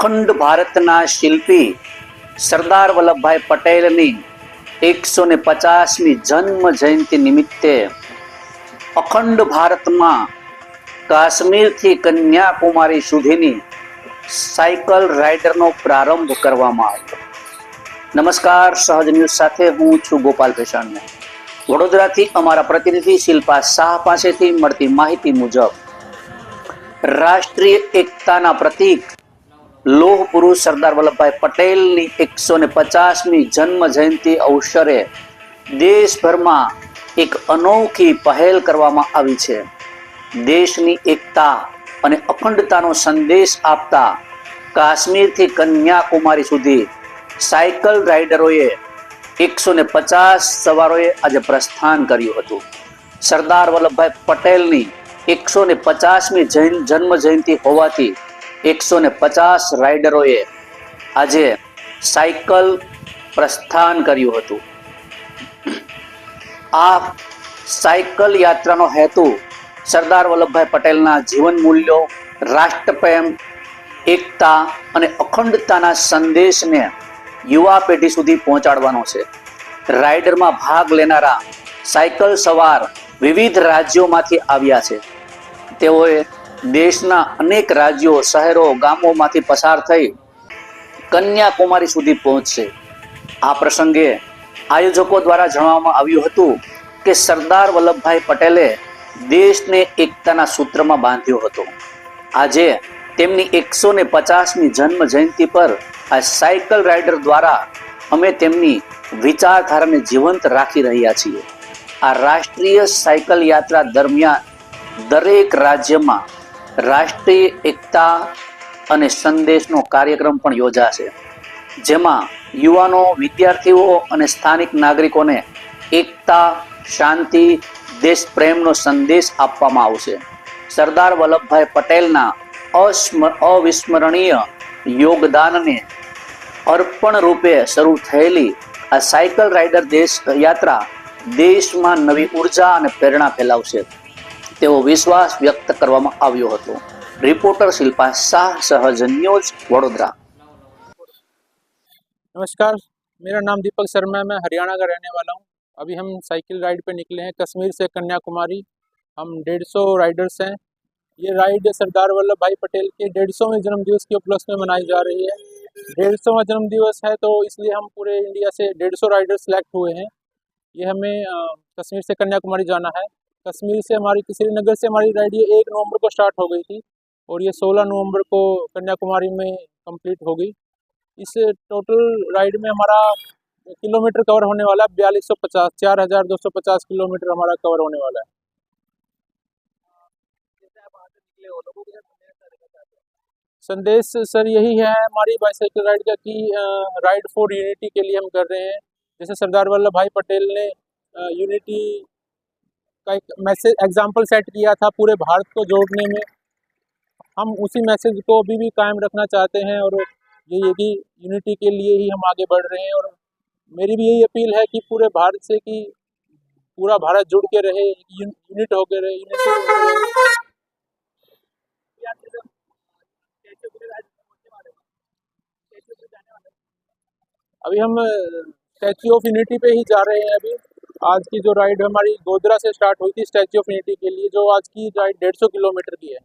અખંડ ભારતના શિલ્પી સરદાર વલ્લભભાઈ પટેલની એકસો ને પચાસમી જન્મ જયંતિ નિમિત્તે અખંડ ભારતમાં કાશ્મીરથી કન્યાકુમારી સુધીની સાયકલ રાઇડરનો પ્રારંભ કરવામાં આવ્યો. નમસ્કાર, સહજ ન્યૂઝ સાથે હું છું ગોપાલ પેશાણને વડોદરાથી અમારા પ્રતિનિધિ શિલ્પા શાહ પાસેથી મળતી માહિતી મુજબ, રાષ્ટ્રીય એકતાના પ્રતીક લોહ પુરુષ સરદાર વલ્લભભાઈ પટેલની એકસો ને પચાસમી જન્મ જયંતિ અવસરે દેશભરમાં એક અનોખી પહેલ કરવામાં આવી છે. દેશની એકતા અને અખંડતાનો સંદેશ આપતા કાશ્મીરથી કન્યાકુમારી સુધી સાયકલ રાઇડરોએ એકસો ને પચાસ સવારોએ આજે પ્રસ્થાન કર્યું હતું. સરદાર વલ્લભભાઈ પટેલની એકસો ને પચાસમી જૈન જન્મ જયંતિ હોવાથી એકસો ને પચાસ રાઇડરોએ આજે સાયકલ પ્રસ્થાન કર્યું હતું. આ સાયકલ યાત્રાનો હેતુ સરદાર વલ્લભભાઈ પટેલના જીવન મૂલ્યો, રાષ્ટ્રપ્રેમ, એકતા અને અખંડતાના સંદેશને યુવા પેઢી સુધી પહોંચાડવાનો છે. રાઇડરમાં ભાગ લેનારા સાયકલ સવાર વિવિધ રાજ્યોમાંથી આવ્યા છે. તેઓએ દેશના અનેક રાજ્યો, શહેરો, ગામોમાંથી પસાર થઈ કન્યાકુમારી સુધી પહોંચશે. આ પ્રસંગે આયોજકો દ્વારા જણાવવામાં આવ્યું હતું કે સરદાર વલ્લભભાઈ પટેલે દેશને એકતાના સૂત્રમાં બાંધ્યો હતો. આજે તેમની એકસો ને પચાસમી જન્મ જયંતિ પર આ સાયકલ રાઇડર દ્વારા અમે તેમની વિચારધારાને જીવંત રાખી રહ્યા છીએ. આ રાષ્ટ્રીય સાયકલ યાત્રા દરમિયાન દરેક રાજ્યમાં રાષ્ટ્રીય એકતા અને સંદેશનો કાર્યક્રમ પણ યોજાશે. જેમાં યુવાનો, વિદ્યાર્થીઓ અને સ્થાનિક નાગરિકોને એકતા, શાંતિ દેશ પ્રેમનો સંદેશ આપવામાં આવશે. સરદાર વલ્લભભાઈ પટેલના અસ્મ અવિસ્મરણીય યોગદાનને અર્પણ રૂપે શરૂ થયેલી આ સાયકલ રાઇડર દેશ યાત્રા દેશમાં નવી ઊર્જા અને પ્રેરણા ફેલાવશે. તેવો વિશ્વાસ વ્યક્ત કરવામાં આવ્યો હતો રિપોર્ટર શિલ્પા શાહ સહજ ન્યૂઝ વડોદરા नमस्कार मेरा नाम दीपक शर्मा है मैं हरियाणा का रहने वाला हूँ अभी हम साइकिल राइड पे निकले हैं कश्मीर से कन्याकुमारी हम डेढ़ सौ राइडर्स हैं ये राइड सरदार वल्लभ भाई पटेल के डेढ़ सौवें जन्मदिवस के उपलक्ष्य में मनाई जा रही है डेढ़ सौवा जन्मदिवस है तो इसलिए हम पूरे इंडिया से डेढ़ सौ राइडर सेलेक्ट हुए हैं ये हमें अ, कश्मीर से कन्याकुमारी जाना है कश्मीर से हमारी, श्रीनगर से हमारी राइड ये एक नवंबर को स्टार्ट हो गई थी और ये सोलह नवंबर को कन्याकुमारी में कंप्लीट हो गई। इस टोटल राइड में हमारा किलोमीटर कवर होने वाला है बयालीस सौ पचास, चार हज़ार दो सौ पचास किलोमीटर हमारा कवर होने वाला है। संदेश सर यही है हमारी बाईसाइकिल राइड का कि राइड फॉर यूनिटी के लिए हम कर रहे हैं। जैसे सरदार वल्लभ भाई पटेल ने यूनिटी का एक मैसेज एग्ज़ाम्पल सेट किया था पूरे भारत को जोड़ने में। हम उसी मैसेज को अभी भी कायम रखना चाहते हैं और ये कि यूनिटी के लिए ही हम आगे बढ़ रहे हैं और मेरी भी यही अपील है कि पूरे भारत से कि पूरा भारत जुड़ के रहे यूनिट होके रहे रहे। अभी हम स्टैचू ऑफ़ यूनिटी पे ही जा रहे हैं अभी। आज की जो राइड हमारी गोधरा से स्टार्ट हुई थी स्टैचू ऑफ यूनिटी के लिए जो आज की राइड डेढ़ सौ किलोमीटर की है